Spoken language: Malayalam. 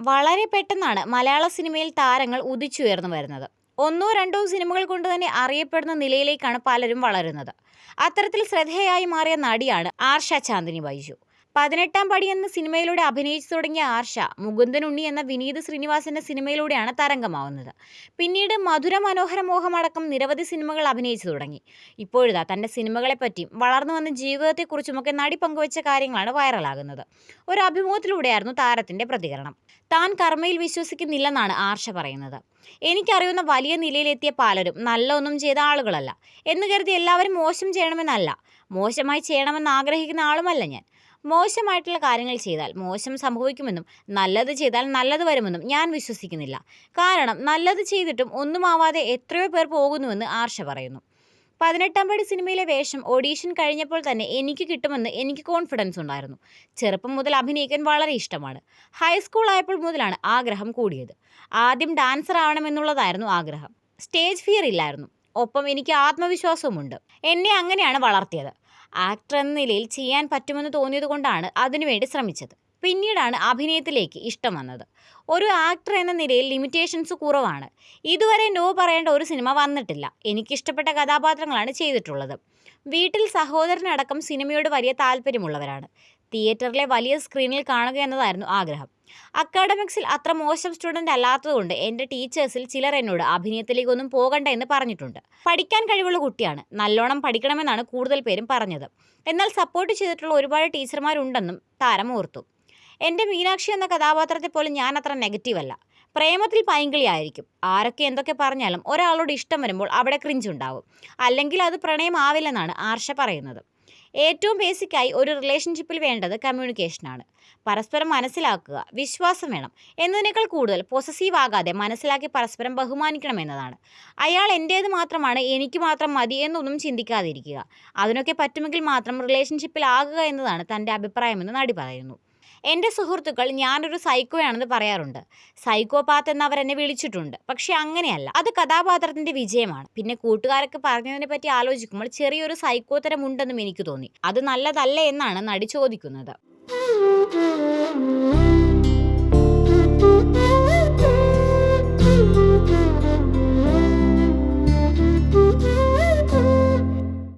വളരെ പെട്ടെന്നാണ് മലയാള സിനിമയിൽ താരങ്ങൾ ഉദിച്ചുയർന്നു വരുന്നത്. ഒന്നോ രണ്ടോ സിനിമകൾ കൊണ്ട് തന്നെ അറിയപ്പെടുന്ന നിലയിലേക്കാണ് പലരും വളരുന്നത്. അത്തരത്തിൽ ശ്രദ്ധേയായി മാറിയ നടിയാണ് ആർഷ ചാന്ദിനി ബൈജു. പതിനെട്ടാം പടി എന്ന സിനിമയിലൂടെ അഭിനയിച്ചു തുടങ്ങിയ ആർഷ മുകുന്ദൻ ഉണ്ണി എന്ന വിനീത് ശ്രീനിവാസന്റെ സിനിമയിലൂടെയാണ് തരംഗമാവുന്നത്. പിന്നീട് മധുര മനോഹര മോഹമടക്കം നിരവധി സിനിമകൾ അഭിനയിച്ചു തുടങ്ങി. ഇപ്പോഴിതാ തന്റെ സിനിമകളെപ്പറ്റിയും വളർന്നു വന്ന ജീവിതത്തെക്കുറിച്ചുമൊക്കെ നടി പങ്കുവച്ച കാര്യങ്ങളാണ് വൈറലാകുന്നത്. ഒരു അഭിമുഖത്തിലൂടെയായിരുന്നു താരത്തിന്റെ പ്രതികരണം. താൻ കർമ്മയിൽ വിശ്വസിക്കുന്നില്ലെന്നാണ് ആർഷ പറയുന്നത്. എനിക്കറിയുന്ന വലിയ നിലയിലെത്തിയ പലരും നല്ല ഒന്നും ചെയ്ത ആളുകളല്ല. എന്ന് കരുതി എല്ലാവരും മോശം ചെയ്യണമെന്നല്ല. മോശമായി ചെയ്യണമെന്ന് ആഗ്രഹിക്കുന്ന ആളുമല്ല ഞാൻ. മോശമായിട്ടുള്ള കാര്യങ്ങൾ ചെയ്താൽ മോശം സംഭവിക്കുമെന്നും നല്ലത് ചെയ്താൽ നല്ലത് വരുമെന്നും ഞാൻ വിശ്വസിക്കുന്നില്ല. കാരണം നല്ലത് ചെയ്തിട്ടും ഒന്നും ആവാതെ എത്രയോ പേർ പോകുന്നുവെന്ന് ആർഷ പറയുന്നു. പതിനെട്ടാം പടി സിനിമയിലെ വേഷം ഓഡീഷൻ കഴിഞ്ഞപ്പോൾ തന്നെ എനിക്ക് കിട്ടുമെന്ന് എനിക്ക് കോൺഫിഡൻസ് ഉണ്ടായിരുന്നു. ചെറുപ്പം മുതൽ അഭിനയിക്കാൻ വളരെ ഇഷ്ടമാണ്. ഹൈസ്കൂൾ ആയപ്പോൾ മുതലാണ് ആഗ്രഹം കൂടിയത്. ആദ്യം ഡാൻസർ ആവണമെന്നുള്ളതായിരുന്നു ആഗ്രഹം. സ്റ്റേജ് ഫിയർ ഇല്ലായിരുന്നു. ഒപ്പം എനിക്ക് ആത്മവിശ്വാസവുമുണ്ട്. എന്നെ അങ്ങനെയാണ് വളർത്തിയത്. ആക്ടർ എന്ന നിലയിൽ ചെയ്യാൻ പറ്റുമെന്ന് തോന്നിയത് കൊണ്ടാണ് അതിനുവേണ്ടി ശ്രമിച്ചത്. പിന്നീടാണ് അഭിനയത്തിലേക്ക് ഇഷ്ടം വന്നത്. ഒരു ആക്ടർ എന്ന നിലയിൽ ലിമിറ്റേഷൻസ് കുറവാണ്. ഇതുവരെ നോ പറയേണ്ട ഒരു സിനിമ വന്നിട്ടില്ല. എനിക്കിഷ്ടപ്പെട്ട കഥാപാത്രങ്ങളാണ് ചെയ്തിട്ടുള്ളത്. വീട്ടിൽ സഹോദരനടക്കം സിനിമയോട് വലിയ താല്പര്യമുള്ളവരാണ്. തിയേറ്ററിലെ വലിയ സ്ക്രീനിൽ കാണുക എന്നതായിരുന്നു ആഗ്രഹം. അക്കാഡമിക്സിൽ അത്ര മോശം സ്റ്റുഡന്റ് അല്ലാത്തതുകൊണ്ട് എന്റെ ടീച്ചേഴ്സിൽ ചിലർ എന്നോട് അഭിനയത്തിലേക്കൊന്നും പോകണ്ട എന്ന് പറഞ്ഞിട്ടുണ്ട്. പഠിക്കാൻ കഴിവുള്ള കുട്ടിയാണ്. നല്ലോണം പഠിക്കണമെന്നാണ് കൂടുതൽ പേരും പറഞ്ഞത്. എന്നാൽ സപ്പോർട്ട് ചെയ്തിട്ടുള്ള ഒരുപാട് ടീച്ചർമാരുണ്ടെന്നും താരം ഓർത്തു. എന്റെ മീനാക്ഷി എന്ന കഥാപാത്രത്തെ പോലെ ഞാൻ അത്ര നെഗറ്റീവല്ല പ്രേമത്തിൽ പൈങ്കിളിയായിരിക്കും. ആരൊക്കെ എന്തൊക്കെ പറഞ്ഞാലും ഒരാളോട് ഇഷ്ടം വരുമ്പോൾ അവിടെ ക്രിഞ്ചുണ്ടാവും. അല്ലെങ്കിൽ അത് പ്രണയമാവില്ലെന്നാണ് ആർഷ പറയുന്നത്. ഏറ്റവും ബേസിക്കായി ഒരു റിലേഷൻഷിപ്പിൽ വേണ്ടത് കമ്മ്യൂണിക്കേഷനാണ് പരസ്പരം മനസ്സിലാക്കുക വിശ്വാസം വേണം. എന്നതിനേക്കാൾ കൂടുതൽ പൊസസീവ് ആകാതെ മനസ്സിലാക്കി പരസ്പരം ബഹുമാനിക്കണം എന്നതാണ്. അയാൾ എന്റേത് മാത്രമാണ് എനിക്ക് മാത്രം മതി എന്നൊന്നും ചിന്തിക്കാതിരിക്കുക. അതിനൊക്കെ പറ്റുമെങ്കിൽ മാത്രം റിലേഷൻഷിപ്പിൽ ആകുക എന്നതാണ് തന്റെ അഭിപ്രായമെന്ന് നടി പറയുന്നു. എന്റെ സുഹൃത്തുക്കൾ ഞാനൊരു സൈക്കോയാണെന്ന് പറയാറുണ്ട്. സൈക്കോപാത്ത് എന്ന് അവരെന്നെ വിളിച്ചിട്ടുണ്ട്. പക്ഷെ അങ്ങനെയല്ല. അത് കഥാപാത്രത്തിന്റെ വിജയമാണ്. പിന്നെ കൂട്ടുകാരൊക്കെ പറഞ്ഞതിനെ പറ്റി ആലോചിക്കുമ്പോൾ ചെറിയൊരു സൈക്കോത്തരം തരം ഉണ്ടെന്നും എനിക്ക് തോന്നി. അത് നല്ലതല്ല എന്നാണ് നടി ചോദിക്കുന്നത്.